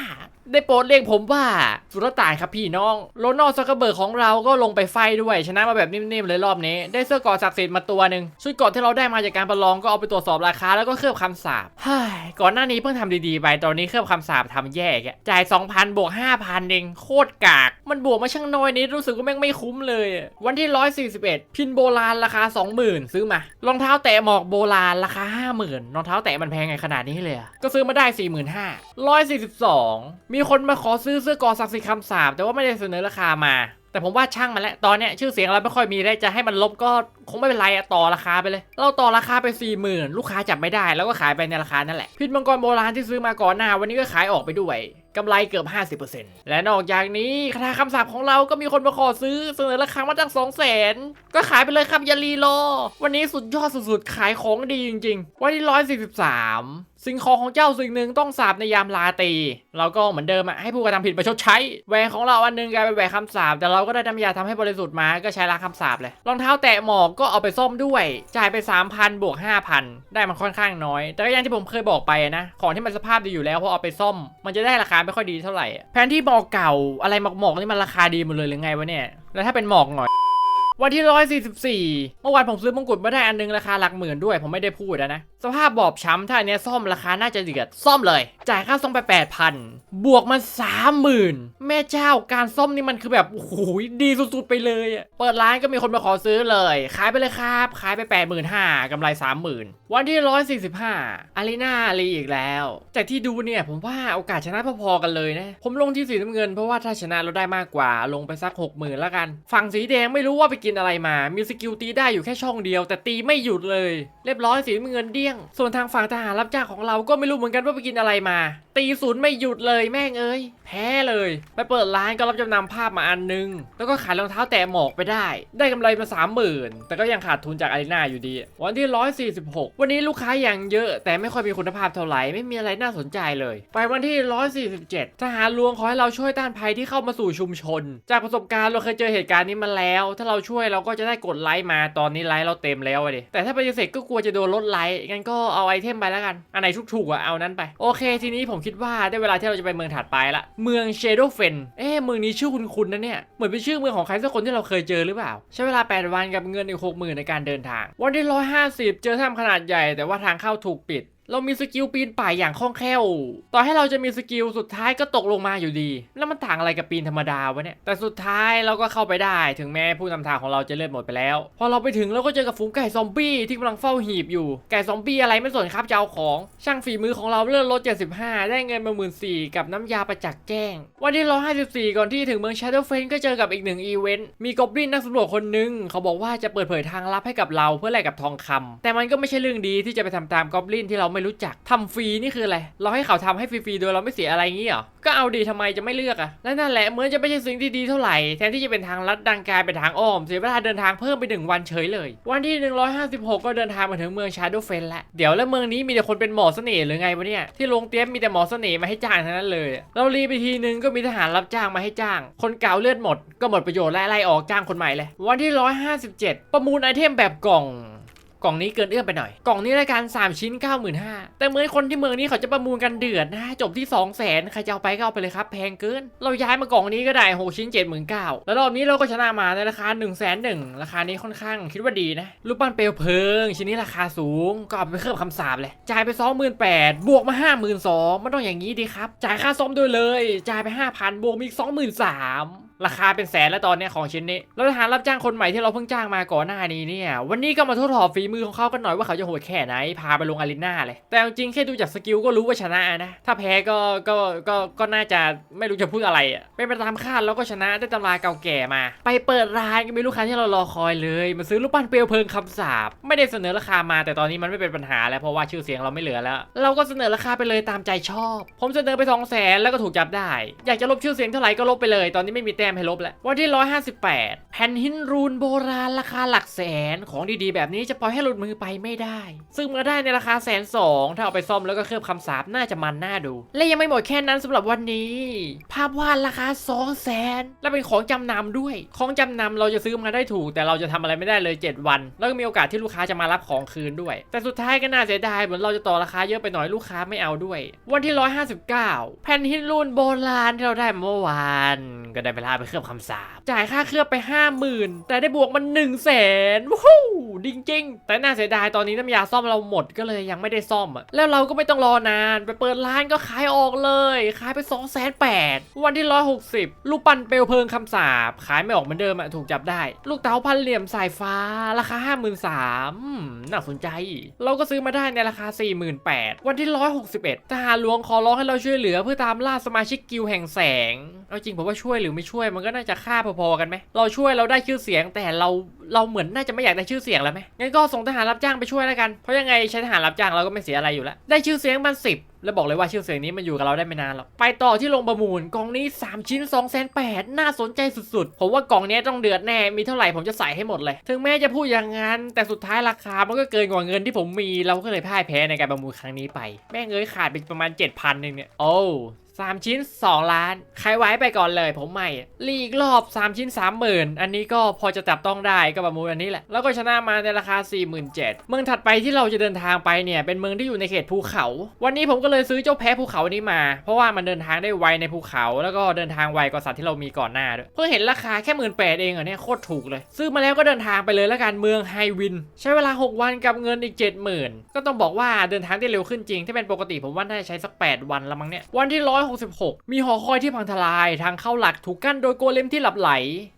ได้โปรดเรียกผมว่าสุรต่านครับพี่น้องโรนัลซักเกอร์เบิร์กของเราก็ลงไปไฟด้วย ชนะมาแบบนิ่มๆเลยรอบนี้ ได้เสื้อกราะศักดิ์สิทธิ์มาตัวหนึ่งชุดกราะที่เราได้มาจากการประลองก็เอาไปตรวจสอบราคาแล้วก็เคลือบคำสาปเฮ้ยก่อนหน้านี้เพิ่งทำดีๆไปตอนนี้เคลือบคำสาปทำแย่แกจ่าย 2,000 บวก 5,000 เองโคตรกาก มันบวกมาช่างน้อยนิดรู้สึกว่าแม่งไม่คุ้มเลย วันที่ 141 พินโบราณราคา 20,000 ซื้อมารองเท้าแตะหมอกโบราณราคา 50,000รองเท้าแตะมันแพงไงขนาดนี้เลยก็ซื้อมาได้ 45,000 142มีีคนมาขอซื้อเสื้อกอศักดิ์สิทธิ์คำสามแต่ว่าไม่ได้เสนอราคามา แต่ผมว่าช่างมันแล้วตอนเนี้ยชื่อเสียงเราไม่ค่อยมีได้จะให้มันลบก็ คงไม่เป็นไรอะต่อราคาไปเลย เราต่อราคาไป40,000ลูกค้าจับไม่ได้แล้วก็ขายไปในราคานั่นแหละพิษมังกรโบราณที่ซื้อมาก่อนหน้า วันนี้ก็ขายออกไปด้วยกำไรเกือบ 50%และนอกจากนี้คาถาคำสาปของเราก็มีคนมาขอซื้อเสนอราคามาตั้ง2 0 0 0 0 0ก็ขายไปเลยครับยารีรอวันนี้สุดยอดสุดๆ ขายของดีจริง ๆ วันที่143 สิ่งของของเจ้าสิ่งหนึ่งต้องสาบในยามลาตีเราก็เหมือนเดิมอะให้ผู้กระทำผิดมาชดใช้แหวนของเราอันหนึงกลายเป็นแหวนคำสาปแต่เราก็ได้น้ำยาทำให้บริสุทธิ์มาก็ใช้ล้างคำสาปเลยรองเท้าแตะหมอกก็เอาไปซ่อมด้วย จ่ายไป 3,000 บวก 5,000 ได้มันค่อนข้างน้อย แต่ก็อย่างที่ผมเคยบอกไปนะ ของที่มันสภาพดีอยู่แล้วพอเอาไปซ่อม มันจะได้ราคาไม่ค่อยดีเท่าไหร่ แผนที่หมอกเก่าอะไรหมอกๆนี่มันราคาดีหมดเลยหรือไงวะเนี่ย แล้วถ้าเป็นหมอกหน่อย วันที่ 144 เมื่อวานผมซื้อมงกุฎมาได้อันนึงราคาหลักหมื่นด้วย ผมไม่ได้พูดอะนะ สภาพบอบช้ำถ้าอันเนี้ยซ่อมราคาน่าจะเดือด ซ่อมเลย จ่ายค่าซ่อมไป 8,000 บวกมา30,000 แม่เจ้าการซ่อมนี่มันคือแบบ โอ้โหดีสุดๆไปเลยอะเปิดร้านก็มีคนมาขอซื้อเลย ขายไปเลยครับ ขายไป 85,000กำไร 30,000 วันที่ 145 อารีนาลีอีกแล้ว จากที่ดูเนี่ยผมว่าโอกาสชนะพอๆกันเลยนะผมลงที่สีน้ำเงินเพราะว่าถ้าชนะเราได้มากกว่าลงไปสัก 60,000แล้วกัน ฝั่งสีแดงไม่รู้ว่าไปกินินอะไรมา มีสกิลตีได้อยู่แค่ช่องเดียว แต่ตีไม่หยุดเลย เรียบร้อยสีเงินเดี้ยง ส่วนทางฝั่งทหารรับจ้างของเราก็ไม่รู้เหมือนกันว่าไปกินอะไรมา ตีศูนย์ไม่หยุดเลยแม่งเอ้ย แพ้เลย ไปเปิดร้านก็รับจำนำภาพมาอันนึง แล้วก็ขายรองเท้าแตะหมอกไปได้ ได้กำไรมา30,000แต่ก็ยังขาดทุนจากอารีนาอยู่ดี วันที่ 146 วันนี้ลูกค้าอย่างเยอะ แต่ไม่ค่อยมีคุณภาพเท่าไหร่ ไม่มีอะไรน่าสนใจเลย ไปวันที่ 147 ทหารลวงขอให้เราช่วยต้านภัยที่เข้ามาสู่ชุมชน จากประสบการณ์เราเคยเจอเหตุการณ์นี้มาแล้ว ถ้าเราช่วยเราก็จะได้กดไลค์มาตอนนี้ไลค์เราเต็มแล้วอะดิแต่ถ้าปฏิเสธก็กลัวจะโดนลดไลค์งั้นก็เอาไอเทมไปแล้วกัน อันไหนถูกๆอะเอานั้นไป โอเค ทีนี้ผมคิดว่าได้เวลาที่เราจะไปเมืองถัดไปละ เมืองเชโดเฟนเอ๊ะเมืองนี้ชื่อคุณๆนะเนี่ย เหมือนเป็นชื่อเมืองของใครสักคนที่เราเคยเจอหรือเปล่า ใช้เวลา 8 วันกับเงินอีก60,000ในการเดินทาง วันที่150 เจอถ้ำขนาดใหญ่แต่ว่าทางเข้าถูกปิด เรามีสกิลปีนป่ายอย่างคล่องแคล่ว ต่อให้เราจะมีสกิลสุดท้ายก็ตกลงมาอยู่ดี แล้วมันต่างอะไรกับปีนธรรมดาวะเนี่ย แต่สุดท้ายเราก็เข้าไปได้ ถึงแม้ผู้นำทางของเราจะเลือดหมดไปแล้ว พอเราไปถึงเราก็เจอกับฝูงไก่ซอมบี้ที่กำลังเฝ้าหีบอยู่ ไก่ซอมบี้อะไรไม่สนครับจะเอาของ ช่างฝีมือของเราเลื่อนลด 75 ได้เงินมาหมื่นสี่กับน้ำยาประจักษ์แจ้ง วันที่154 ก่อนที่ถึงเมือง Shadow f e n ก็เจอกับอีกหนึ่งอีเวนต์ มีกอบลินนักสำรวจคนหนึ่งเขาบอกว่าจะเปิดเผยทางลับให้กับเราเพื่อแลกกับทองคำแต่มันก็ไม่ใช่เรื่องดีที่จะไปทำตามกอบลินที่เราไม่รู้จักทำฟรีนี่คืออะไรเราให้เขาทำให้ฟรีๆโดยเราไม่เสียอะไรงี้เหรอก็เอาดีทำไมจะไม่เลือกอะและนั่นแหละเหมือนจะไม่ใช่สิ่งที่ดีเท่าไหร่แทนที่จะเป็นทางลัดดังกลายเป็นทางอ้อมเสียเวลาเดินทางเพิ่มไปหนึ่งวันเฉยเลย วันที่ 156 ก็เดินทางมาถึงเมืองชาร์โดเฟนแล้วเดี๋ยวแล้วเมืองนี้มีแต่คนเป็นหมอเสน่ห์หรือไงวะเนี่ยที่ลงเตี้ยมมีแต่หมอเสน่ห์มาให้จ้างทั้งนั้นเลย เรารีไปทีนึงก็มีทหารรับจ้างมาให้จ้าง คนเก่าเลือดหมดก็หมดประโยชน์และไล่ออกจ้างคนใหม่เลย วันที่ 157 ประมูลไอเทมแบบกล่อง กล่องนี้เกินเอื้อมไปหน่อย กล่องนี้รายการ 3 ชิ้น 95,000แต่เหมือนคนที่เมืองนี้เขาจะประมูลกันเดือดนะ จบที่ 2 0 0 0 0 0ใครจะเอาไปก็เอาไปเลยครับ แพงเกิน เราย้ายมากล่องนี้ก็ได้ 6 ชิ้น 79,000แล้วรอบนี้เราก็ชนะมาในราคา1 1 0 0 0 0ราคานี้ค่อนข้างคิดว่าดีนะ รูปปั้นเปลวเพลิง ชิ้นนี้ราคาสูง ก็เอาไปเคลือบคำสาปเลย จ่ายไป 28,000บวกมา 52,000มันต้องอย่างนี้ดีครับ จ่ายค่าซ่อมด้วยเลย จ่ายไป 5,000บวกมาอีก23,000 ราคาเป็นแสนแล้วตอนเนี้ยของชิ้นนี้แล้วทหารรับจ้างคนใหม่ที่เราเพิ่งจ้างมาก่อนหน้านี้เนี่ย วันนี้ก็มาทดสอบฝีมือของเขากันหน่อยว่าเขาจะโหดแค่ไหน พาไปลงอารีนาเลย แต่เอาจริงแค่ดูจากสกิลก็รู้ว่าชนะนะ ถ้าแพ้ก็ก็ก็ก็น่าจะไม่รู้จะพูดอะไรอะเป็นไปตามคาดแล้วก็ชนะได้ตำราเก่าแก่มา ไปเปิดร้านก็มีลูกค้าที่เรารอคอยเลยมาซื้อลูกปั้นเปลวเพลิงคำสาปไม่ได้เสนอราคามา แต่ตอนนี้มันไม่เป็นปัญหาแล้วเพราะว่าชื่อเสียงเราไม่เหลือแล้ว เราก็เสนอราคาไปเลยตามใจชอบ ผมเสนอไป2 0 0แสนแล้วก็ถูกจับได้ อยากจะลบชื่อเสียงเท่าไหร่ก็ลบไปเลย ตอนนี้ไม่มีแต้มให้ลบแล้ววันที่ 158 แผ่นหินรูนโบราณราคาหลักแสนของดีๆ แบบนี้จะปล่อยให้หลุดมือไปไม่ได้ ซึ่งมื่อได้ในราคาแสนสองถ้าเอาไปซ่อมแล้วก็เคลือบคำสาปน่าจะมันน่าดู และยังไม่หมดแค่นั้นสำหรับวันนี้ ภาพวาดราคา2 0 0แสนและเป็นของจำนำด้วย ของจำนำเราจะซื้อมาได้ถูก แต่เราจะทำอะไรไม่ได้เลย 7 วัน แล้วก็มีโอกาสที่ลูกค้าจะมารับของคืนด้วย แต่สุดท้ายก็น่าเสียดายเหมือนเราจะต่อราคาเยอะไปหน่อยลูกค้าไม่เอาด้วย วันที่ 159 แผ่นหินรูนโบราณที่เราได้เมื่อวานก็ได้เวลาไปเคลือบคำสาปจ่ายค่าเคลือบไป 50,000 แต่ได้บวกมัน1 0 0 0 0แสนวู้ดิงจริง แต่น่าเสียดายตอนนี้น้ำยาซ่อมเราหมดก็เลยยังไม่ได้ซ่อมอะแล้วเราก็ไม่ต้องรอนาน ไปเปิดร้านก็ขายออกเลยขายไป2 8 0 0 0วันที่ 160 ลูกปั้นเปลวเพลิงคำสาปขายไม่ออกเหมือนเดิมอะถูกจับได้ ลูกเต๋าพันเหลี่ยมสายฟ้าราคา 53,000น่าสนใจ เราก็ซื้อมาได้ในราคา 48,000วันที่ 161ทหารหลวงขอร้องให้เราช่วยเหลือเพื่อตามล่าสมาชิกกิลแห่งแสงเอาจริงผมว่าช่วยหรือไม่ช่วยมันก็น่าจะค่าพอๆกันไหมเราช่วยเราได้ชื่อเสียงแต่เราเราเหมือนน่าจะไม่อยากได้ชื่อเสียงแล้วไหมงั้นก็ส่งทหารรับจ้างไปช่วยแล้วกันเพราะยังไงใช้ทหารรับจ้างเราก็ไม่เสียอะไรอยู่แล้วได้ชื่อเสียงมันสิบแล้วบอกเลยว่าชื่อเสียงนี้มันอยู่กับเราได้ไม่นานหรอก ไปต่อที่โรงประมูลกล่องนี้ 3 ชิ้น2 8 0 0 0น่าสนใจสุดๆ ผมว่ากล่องนี้ต้องเดือดแน่ มีเท่าไหร่ผมจะใส่ให้หมดเลย ถึงแม้จะพูดอย่างนั้น แต่สุดท้ายราคามันก็เกินกว่าเงินที่ผมมี เราก็เลยพ่ายแพ้ในการประมูลครั้งนี้ไป แม่งเอ้ยขาดไปประมาณ 7,000นึงเนี่ย โอ้ 3 ชิ้น 2 ล้าน ใครไว้ไปก่อนเลยผมไม่ลีกรอบ 3 ชิ้น 30,000 อันนี้ก็พอจะจับต้องได้ก็ประมูลอันนี้แหละ แล้วก็ชนะมาในราคา 47,000เมืองถัดไปที่เราจะเดินทางไปเนี่ยเป็นเมืองที่อยู่ในเขตภูเขา วันนี้ผมก็เลยซื้อเจ้าแพ้ภูเขานี้มา เพราะว่ามันเดินทางได้ไวในภูเขา แล้วก็เดินทางไวกว่าสัตว์ที่เรามีก่อนหน้าด้วยเพิ่งเห็นราคาแค่หมื่นแปดเองเหรอเนี่ยโคตรถูกเลย ซื้อมาแล้วก็เดินทางไปเลยแล้วกันเมืองไฮวิน ใช้เวลา 6 วันกับเงินอีก 70,000 ก็ต้องบอกว่าเดินทางได้เร็วขึ้นจริงถ้าเป็นปกติผมว่าน่าจะใช้สัก 8 วันละมั้งเนี่ยวันที่166 มีหอคอยที่พังทลาย ทางเข้าหลักถูกกั้นโดยโกเลมที่หลับไหล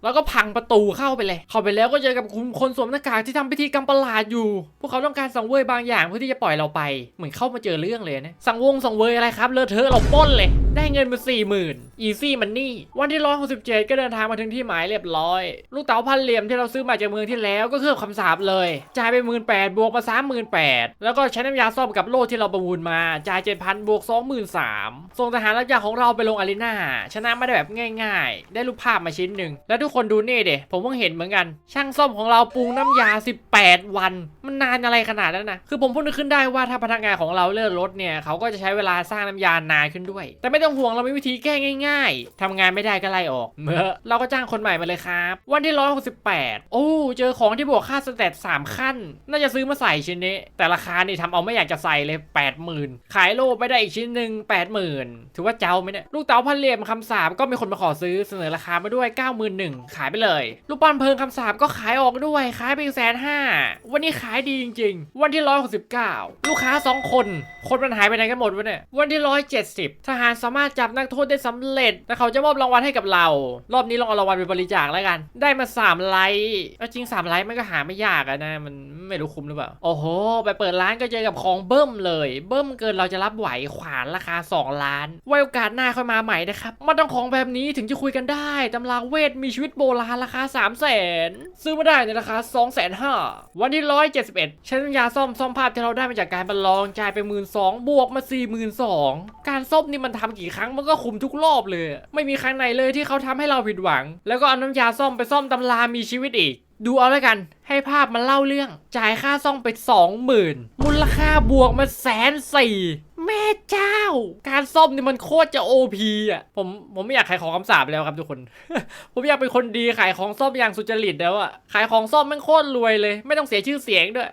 แล้วก็พังประตูเข้าไปเลย เข้าไปแล้วก็เจอกับคุณคนสวมหน้ากากที่ทำพิธีกรรมประหลาดอยู่ พวกเขาต้องการสังเวยบางอย่างเพื่อที่จะปล่อยเราไป เหมือนเข้ามาเจอเรื่องเลยนะ สังวงสังเวยอะไรครับ เลอะเทอะเราป้นเลย ได้เงินมาสี่หมื่น อีซี่มันนี่ วันที่ 167 ก็เดินทางมาถึงที่หมายเรียบร้อย ลูกเต๋าพันเหลี่ยมที่เราซื้อมาจากเมืองที่แล้วก็เคลือบคำสาปเลย จ่ายไปหมื่นแปดบวกมาสามหมื่นแปดแล้วก็ใช้น้ำยาซ่อมกับโล่ที่เราประมูลมา จ่ายเจ็ดพันบวกสองหมื่นสามส่งทหารรับยาของเราไปลงอารีนาชนะไม่ได้แบบง่าย ๆ ได้รูปภาพมาชิ้นหนึ่ง แล้วทุกคนดูนี่เดะผมเพิ่งเห็นเหมือนกัน ช่างซ่อมของเราปรุงน้ำยา 18 วัน มันนานอะไรขนาดนั้นนะคือผมพิ่งนึกขึ้นได้ว่าถ้าพนักงานของเราเลื่อนรถเนี่ยเขาก็จะใช้เวลาสร้างน้ำยานานขึ้นด้วย แต่ไม่ต้องห่วงเรามีวิธีแก้ง่ายๆทำงานไม่ได้ก็ไล่ออกเมื่อเราก็จ้างคนใหม่มาเลยครับ วันที่ 168 โอ้เจอของที่บวกค่าสเตต3ขั้น น่าจะซื้อมาใส่ชิ้นนี้ แต่ราคานี่ทำเอาไม่อยากจะใส่เลย 80,000 ขายโลไปได้อีกชิ้นหนึ่ง80,000 ถือว่าเจ้าไหมเนี่ยลูกเต๋าพันเหลี่ยมคำสาบก็มีคนมาขอซื้อเสนอราคามาด้วย 91,000 ขายไปเลยลูกปั้นเพลิงคำสาบก็ขายออกด้วยขายไปอีกแสนห้าวันนี้ขายดีจริง ๆ วันที่ 169 ลูกค้า 2 คน คนมันหายไปไหนกันหมดวะเนี่ยวันที่ 170 ทหารสามารถจับนักโทษได้สำเร็จและเขาจะมอบรางวัลให้กับเรา รอบนี้ลองเอารางวัลไปบริจาคแล้วกัน ได้มา 3 ไลค์จริง 3 ไลค์มันก็หาไม่ยากอะนะ มันไม่รู้คุ้มหรือเปล่า โอ้โห ไปเปิดร้านก็เจอกับของเบิ้มเลย เบิ้มเกินเราจะรับไหวขวานราคา 2 ล้าน ไว้โอกาสหน้าค่อยมาใหม่นะครับ มันต้องของแบบนี้ถึงจะคุยกันได้ ตำราเวทมีชีวิตโบราณราคา 3 0 0 0 0นซื้อมาได้ในราคา 2 5 0 0 0วันที่ 171ใช้น้ำยาซ่อมซ่อมภาพที่เราได้มาจากการประลองจ่ายไปหมื่นสองบวกมา4 2 0 0 0การซ่อมนี่มันทำกี่ครั้งมันก็คุ้มทุกรอบเลย ไม่มีครั้งไหนเลยที่เขาทำให้เราผิดหวัง แล้วก็เอาน้ำยาซ่อมไปซ่อมตำรามีชีวิตอีก ดูเอาแล้วกัน ให้ภาพมันเล่าเรื่อง จ่ายค่าซ่อมไป20,000มูลค่าบวกมาแสนสี่ แม่เจ้า การซ่อมนี่มันโคตรจะ OP อะ ผมผมไม่อยากขายของคำสาปแล้วครับทุกคน ผมอยากเป็นคนดีขายของซ่อมอย่างสุจริตแล้วอะ ขายของซ่อมแม่งโคตรรวยเลย ไม่ต้องเสียชื่อเสียงด้วย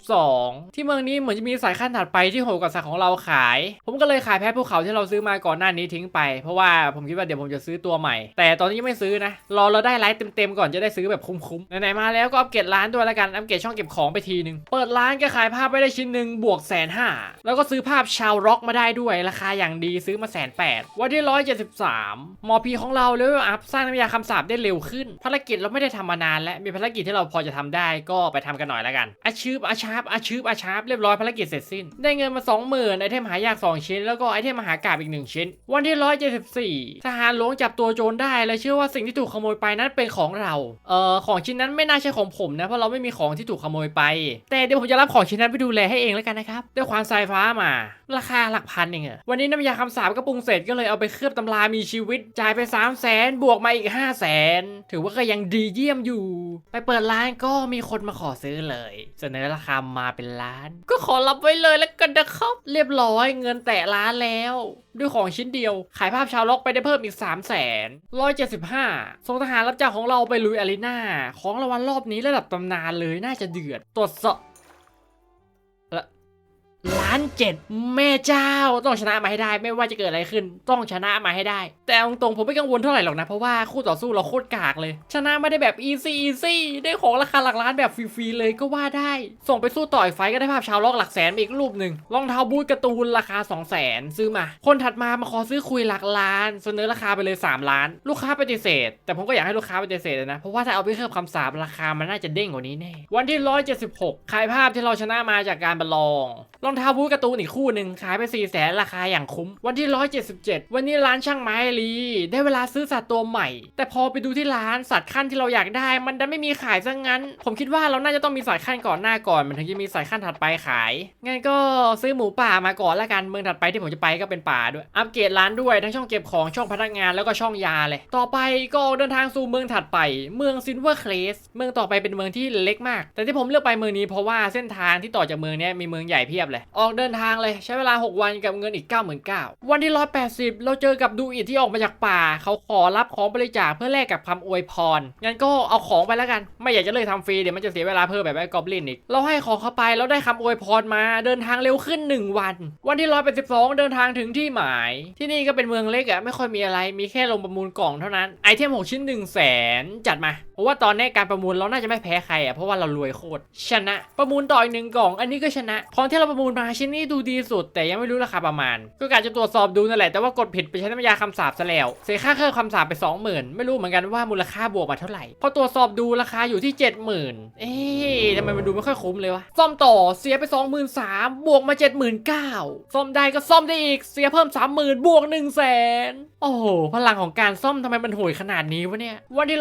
172ที่เมืองนี้เหมือนจะมีสายขั้นถัดไปที่โหดกว่าสายของเราขาย ผมก็เลยขายแพ้ภูเขาที่เราซื้อมาก่อนหน้านี้ทิ้งไป เพราะว่าผมคิดว่าเดี๋ยวผมจะซื้อตัวใหม่ แต่ตอนนี้ยังไม่ซื้อนะ รอเราได้ไลฟ์เต็มๆก่อนจะได้ซื้อแบบคุ้มๆ ไหนๆมาแล้วก็อัปเกรดร้านด้วยล้วกัน อัปเกรดช่องเก็บของไปทีนึง เปิดร้านก็ขายภาพไปได้ชิ้นหนึ่งบวกแสนห้าแล้วก็ซื้อภาพชาวร็อกมาได้ด้วยราคาอย่างดีซื้อมาแสนแปดวันที่173หมอพีของเราเลเวลอัพสร้างน้ำยาคำสาปได้เร็วขึ้น ภารกิจเราไม่ได้ทำมานานแล้วมีภารกิจที่เราพอจะทำได้ก็ไปทำกันหน่อยแล้วกันอาชืบอาชาร์ปอาชืบอาชาร์ปเรียบร้อยภารกิจเสร็จสิ้น ได้เงินมา20,000ไอเทมหายาก2ชิ้น แล้วก็ไอเทมมหากราบอีก1ชิ้น วันที่174ทหารหลวงจับตัวโจรได้และเชื่อว่าสิ่งที่ถูกขโมยไปนั้นเป็นของเราเอ่อของชิ้นนั้นไม่น่าใช่ของผมนะเพราะเราไม่มีของที่ถูกขโมยไป แต่เดี๋ยวผมจะรับของชิ้นนั้นไปดูแลให้เองแล้วกันนะครับด้วยความสายฟ้ามาราคาหลักพันเองอะวันนี้น้ำยาคำสาปก็ปรุงเสร็จก็เลยเอาไปเคลือบตำรามีชีวิตจ่ายไป 3 0 0แสนบวกมาอีก 5 0 0แสนถือว่าก็ยังดีเยี่ยมอยู่ ไปเปิดร้านก็มีคนมาขอซื้อเลย เสนอราคามาเป็นล้าน ก็ขอรับไว้เลยแล้วกันนะครับ เรียบร้อยเงินแตะล้านแล้ว ด้วยของชิ้นเดียว ขายภาพชาวล็อกไปได้เพิ่มอีก 3 0 0แสน175ส่งทหารรับจ้างของเราไปลุยอารีนาของรางวัลรอบนี้ระดับตำนานเลยน่าจะเดือดตรวจสอบ ล้านเจ็ดแม่เจ้าต้องชนะมาให้ได้ ไม่ว่าจะเกิดอะไรขึ้น ต้องชนะมาให้ได้ แต่ตรงๆผมไม่กังวลเท่าไหร่หรอกนะเพราะว่าคู่ต่อสู้เราโคตรกากเลย ชนะไม่ได้แบบ easy easy ได้ของราคาหลักล้านแบบฟรีๆเลยก็ว่าได้ ส่งไปสู้ต่อยไฟก็ได้ภาพชาวล็อกหลักแสนอีกรูปหนึ่งรองเท้าบูทการ์ตูนราคา 2 0 0แสนซื้อมา คนถัดมามาขอซื้อคุยหลักล้าน เสนอราคาไปเลย 3 ล้าน ลูกค้าปฏิเสธ แต่ผมก็อยากให้ลูกค้าปฏิเสธนะเพราะว่าถ้าเอาไปเคลือบคำสาปราคามันน่าจะเด้งกว่านี้แน่วันที่ 176ขายภาพที่เราชนะมาจากการประลองรองเท้าบูทการ์ตูนอีกคู่หนึ่งขายไป4ี่แสนราคาอย่างคุ้ม วันที่ 177 วันนี้ร้านช่างไม้ลี ได้เวลาซื้อสัตว์ตัวใหม่ แต่พอไปดูที่ร้านสัตว์ขั้นที่เราอยากได้ มันดันไม่มีขายซะงั้น ผมคิดว่าเราน่าจะต้องมีสายขั้นก่อนหน้าก่อน มันถึงจะมีสายขั้นถัดไปขาย งั้นก็ซื้อหมูป่ามาก่อนละกัน เมืองถัดไปที่ผมจะไปก็เป็นป่าด้วย อัปเกรดร้านด้วยทั้งช่องเก็บของช่องพนักงานแล้วก็ช่องยาเลย ต่อไปก็เดินทางสู่เมืองถัดไป เมืองซินเวอร์เคลสเมืองต่อไปเป็นเมืองที่เล็กมาก แต่ที่ผมเลือกไปเมืองนี้เพราะว่าเส้นทางที่ต่อจากเมืองนี้มีเมืองใหญ่เพียบเลยเลย ออกเดินทางเลยใช้เวลา 6 วันกับเงินอีก 99,000วันที่ 180 เราเจอกับดูอิดที่ออกมาจากป่า เขาขอรับของบริจาคเพื่อแลกกับคำอวยพร งั้นก็เอาของไปแล้วกัน ไม่อยากจะเลยทำฟรีเดี๋ยวมันจะเสียเวลาเพิ่มแบบไอ้กอบลินอีก เราให้ของเขาไปแล้วได้คำอวยพรมา เดินทางเร็วขึ้น 1 วัน วันที่ 182 เดินทางถึงที่หมาย ที่นี่ก็เป็นเมืองเล็กอะไม่ค่อยมีอะไร มีแค่ลงประมูลกล่องเท่านั้น ไอเทม6ชิ้น 1 0 0 0 0แสนจัดมา เพราะว่าตอนนี้การประมูลเราน่าจะไม่แพ้ใครอะเพราะว่าเรารวยโคตร ชนะ ประมูลต่ออีกหนึ่งกล่อง อันนี้ก็ชนะ ของที่เราประมูลมาชิ้นนี้ดูดีสุด แต่ยังไม่รู้ราคาประมาณ ก็กะจะตรวจสอบดูนั่นแหละแต่ว่ากดผิดไปใช้น้ำยาคำสาปซะแล้วเสียค่าเครื่องคำสาปไป 20,000 ไม่รู้เหมือนกันว่ามูลค่าบวกมาเท่าไหร่พอตรวจสอบดูราคาอยู่ที่ 70,000 เอ๊ะทำไมมันดูไม่ค่อยคุ้มเลยวะซ่อมต่อเสียไป 23,000บวกมา 79,000ซ่อมได้ก็ซ่อมได้อีกเสียเพิ่ม 30,000บวก1 0 0 0 0แสนโอ้โหพลังของการซ่อมทำไมมันโหยขนาดนี้วะเนี่ยวันที่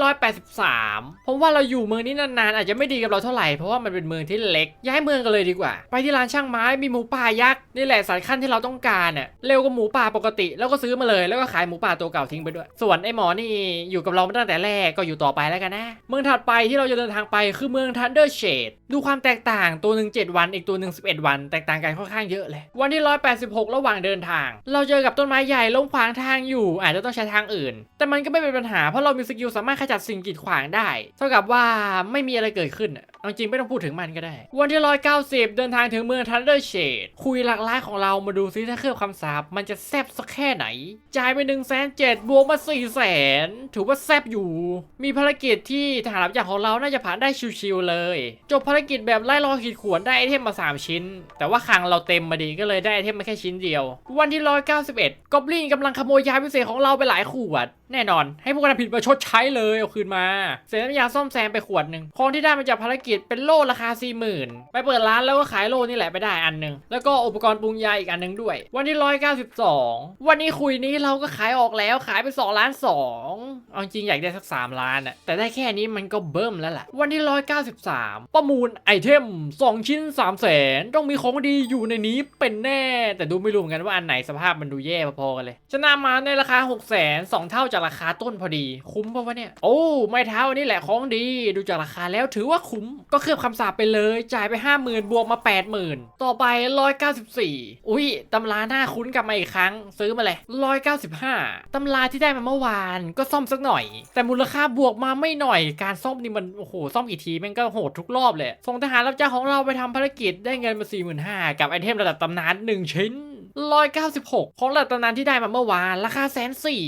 183ผมว่าเราอยู่เมืองนี้นานๆอาจจะไม่ดีกับเราเท่าไหร่เพราะว่ามันเป็นเมืองที่เล็กย้ายเมืองกันเลยดีกว่า ไปที่ร้านช่างไม้มีหมูป่ายักษ์นี่แหละสายขั้นที่เราต้องการน่ะเร็วกว่าหมูป่าปกติ แล้วก็ซื้อมาเลยแล้วก็ขายหมูป่าตัวเก่าทิ้งไปด้วย ส่วนไอ้หมอนี่อยู่กับเรามาตั้งแต่แรกก็อยู่ต่อไปแล้วกันนะเมืองถัดไปที่เราจะเดินทางไปคือเมือง Thunder Shade ดูความแตกต่างตัวหนึ่ง7วัน อีกตัวหนึ่ง11 วัน แตกต่างกันค่อนข้างเยอะเลย วันที่ 186 ระหว่างเดินทาง เราเจอกับต้นไม้ใหญ่ล้มขวางทางอยู่ อาจจะต้องใช้ทางอื่น แต่มันก็ไม่เป็นปัญหาเพราะเรามีสกิลสามารถขจัดสิ่งกีดขวางได้ เท่ากับว่าไม่มีอะไรเกิดขึ้น เอาจริงไม่ต้องพูดถึงมันก็ได้ วันที่ 190 เดินทางถึงเมือง Thunder Shade คุยหลักล้านของเรามาดูซิถ้าเครื่องคำสาปมันจะแซบสักแค่ไหน จ่ายไป1นึ่งแสนเจ็ดบวกมา4ี่แสนถือว่าแซบอยู่ มีภารกิจที่ทหารรับจากของเราน่าจะผ่านได้ชิวๆเลย จบภารกิจแบบไล่รอขีดข่วนได้ไอเทมมา 3 ชิ้น แต่ว่าคลังเราเต็มมาดีก็เลยได้ไอเทมมาแค่ชิ้นเดียว วันที่ 191กอบลินกำลังขโมยยาพิเศษของเราไปหลายขวดแน่นอน ให้พวกกระผิดมาชดใช้เลยเอาคืนมาเสร็จน้ำยาซ่อมแซมไปขวดหนึ่งของที่ได้มาจากภารกิจเป็นโล่ราคา40,000ไปเปิดร้านแล้วก็ขายโล่นี่แหละไปได้อันหนึ่งแล้วก็อุปกรณ์ปรุงยาอีกอันหนึ่งด้วย วันที่192 วันนี้คุยนี้เราก็ขายออกแล้วขายไป2ล้าน2เอาจริงอยากได้สัก 3 ล้านอะแต่ได้แค่นี้มันก็เบิ่มแล้วล่ะวันที่193 ประมูลไอเทม 2 ชิ้น3 0 0แสนต้องมีของดีอยู่ในนี้เป็นแน่ แต่ดูไม่รู้เหมือนกันว่าอันไหนสภาพมันดูแย่พอๆกันเลยชนะมาในราคา6 0 0 0 0 2เท่าจากราคาต้นพอดี คุ้มปะวะเนี่ย โอ้ไม่เท่านี่แหละของดี ดูจากราคาแล้วถือว่าคุ้ม ก็เคลือบคำสาปไปเลย จ่ายไป 50,000 บวกมา 80,000 ต่อไป 194 อุ้ยตำราหน้าคุ้นกลับมาอีกครั้ง ซื้อมาเลย 195 ตำราที่ได้มาเมื่อวานก็ซ่อมสักหน่อย แต่มูลค่าบวกมาไม่หน่อย การซ่อมนี่มันโอ้โหซ่อมกี่ทีแม่งก็โหดทุกรอบเลยส่งทหารรับจ้างของเราไปทำภารกิจได้เงินมา45,000กับไอเทมระดับตำนาน1ชิ้น196 ของระดับตำนานที่ได้มาเมื่อวาน ราคาแสนสี่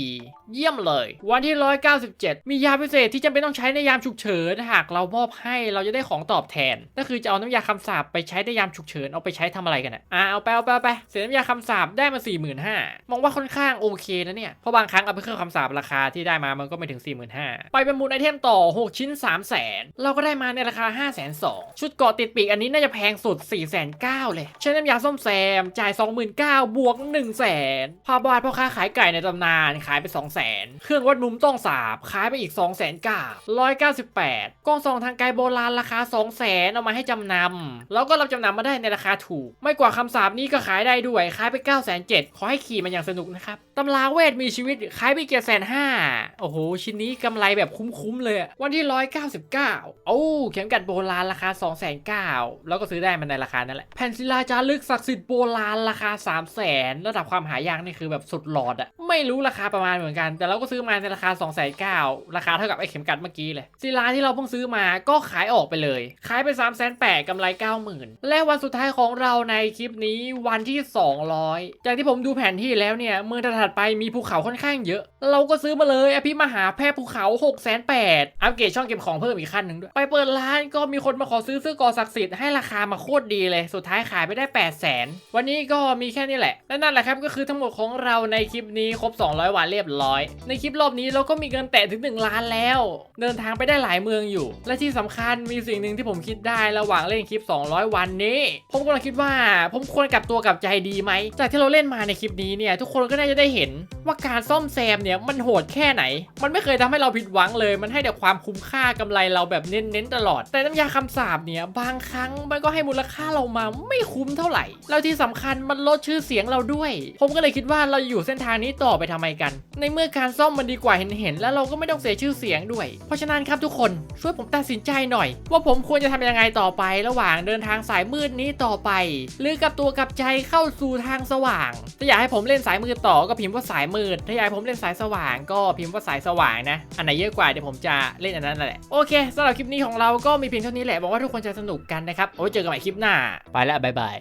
เยี่ยมเลย วันที่ 197 มียาพิเศษที่จำเป็นต้องใช้ในยามฉุกเฉินหากเรามอบให้เราจะได้ของตอบแทนก็คือจะเอาน้ำยาคำสาปไปใช้ในยามฉุกเฉินเอาไปใช้ทำอะไรกันอะอะเอาไปเอาไปเอาไปเสียน้ำยาคำสาปได้มา 45,000มองว่าค่อนข้างโอเคนะเนี่ยเพราะบางครั้งเอาไปเครื่องคำสาปราคาที่ได้มามันก็ไม่ถึง 45,000ไปประมูลไอเทมต่อ 6 ชิ้น3 0 0 0 0 0เราก็ได้มาในราคา 5 2 0 0 0ชุดเกาะติดปีกอันนี้น่าจะแพงสุด 4 9 0 0 0เลยใช้น้ำยาส้มแซมจ่าย 29,000บวก1 0 0 0 0แสนพาบาทพ่อค้าขายไก่ในตำนานขายไป2 0 0 0 0 0เครื่องวัดมุมต้องสาบขายไปอีก 2 0 0 0 0 0กา198กล้องส่องทางไกลโบราณราคา 2 0 0 0 0 0เอามาให้จำนำแล้วก็รับจำนำมาได้ในราคาถูก ไม่กว่าคำสาบนี้ก็ขายได้ด้วยขายไป9 7 0 0 0ขอให้ขี่มันอย่างสนุกนะครับตำราเวทมีชีวิตขายไปเกียรแสนห้าโอ้โหชิ้นนี้กำไรแบบคุ้มๆเลยวันที่ 199โอ้เข็มกัดโบราณราคา2 9 0 0 0แล้วก็ซื้อได้มันในราคานั่นแหละแผ่นศิลาจารึกศักดิ์สิทธิ์โบราณราคา 3 0 0 0 0 0ระดับความหายากนี่คือแบบสุดหลอดอะไม่รู้ราคาประมาณเหมือนกันแต่เราก็ซื้อมาในราคา2 9 0 0 0ราคาเท่ากับไอ้เข็มกัดเมื่อกี้เลยศิลาที่เราเพิ่งซื้อมาก็ขายออกไปเลย ขายไป3 8 0 0 0กำไร 90,000 และวันสุดท้ายของเราในคลิปนี้วันที่ 200 จากที่ผมดูแผนที่แล้วเนี่ยเมืองถัดไปมีภูเขาค่อนข้างเยอะ เราก็ซื้อมาเลยอภิมหาแพร่ภูเขา6 8 0 0 0อัปเกรดช่องเก็บของเพิ่มอีกขั้นหนึ่งด้วย ไปเปิดร้านก็มีคนมาขอซื้อเสื้อกอศักดิ์สิทธิ์ให้ราคามาโคตรดีเลย สุดท้ายขายไปได้ 8 0 0 0 0 0วันนี้ก็มีแค่นี้แหละและนั่นแหละครับก็คือทั้งหมดของเราในคลิปนี้ครบ 200 วันเรียบร้อยในคลิปรอบนี้เราก็มีเงินแตะถึง 1 ล้านแล้ว เดินทางไปได้หลายเมืองอยู่ และที่สำคัญมีสิ่งหนึ่งที่ผมคิดได้ระหว่างเล่นคลิป 200 วันนี้ ผมกำลังคิดว่าผมควรกลับตัวกลับใจดีไหม จากที่เราเล่นมาในคลิปนี้เนี่ยทุกคนก็น่าจะได้เห็นว่าการซ่อมแซมเนี่ยมันโหดแค่ไหน มันไม่เคยทำให้เราผิดหวังเลย มันให้แต่ความคุ้มค่ากำไรเราแบบเน้นๆตลอด แต่น้ำยาคำสาบเนี่ยบางครั้งมันก็ให้มูลค่าเรามาไม่คุ้มเท่าไหร่ แล้วที่สำคัญมันลดชื่อเสียงเราด้วย ผมก็เลยคิดว่าเราอยู่เส้นทางนี้ต่อไปทำไมกัน ในเมื่ออกการซ่อมมันดีกว่าเห็นเห็นๆแล้วเราก็ไม่ต้องเสียชื่อเสียงด้วย เพราะฉะนั้นครับทุกคนช่วยผมตัดสินใจหน่อย ว่าผมควรจะทำยังไงต่อไป ระหว่างเดินทางสายมืดนี้ต่อไป หรือกับตัวกับใจเข้าสู่ทางสว่างถ้าอยากให้ผมเล่นสายมืดต่อก็พิมพ์ว่าสายมืดถ้าอยากให้ผมเล่นสายสว่าง ก็พิมพ์ว่าสายสว่างนะอันไหนเยอะกว่าเดี๋ยวผมจะเล่นอันนั้นแหละโอเคสำหรับคลิปนี้ของเราก็มีเพียงเท่านี้แหละบอกว่าทุกคนจะสนุกกันนะครับโอ้เจอกันใหม่คลิปหน้า ไปแล้วบ๊ายบาย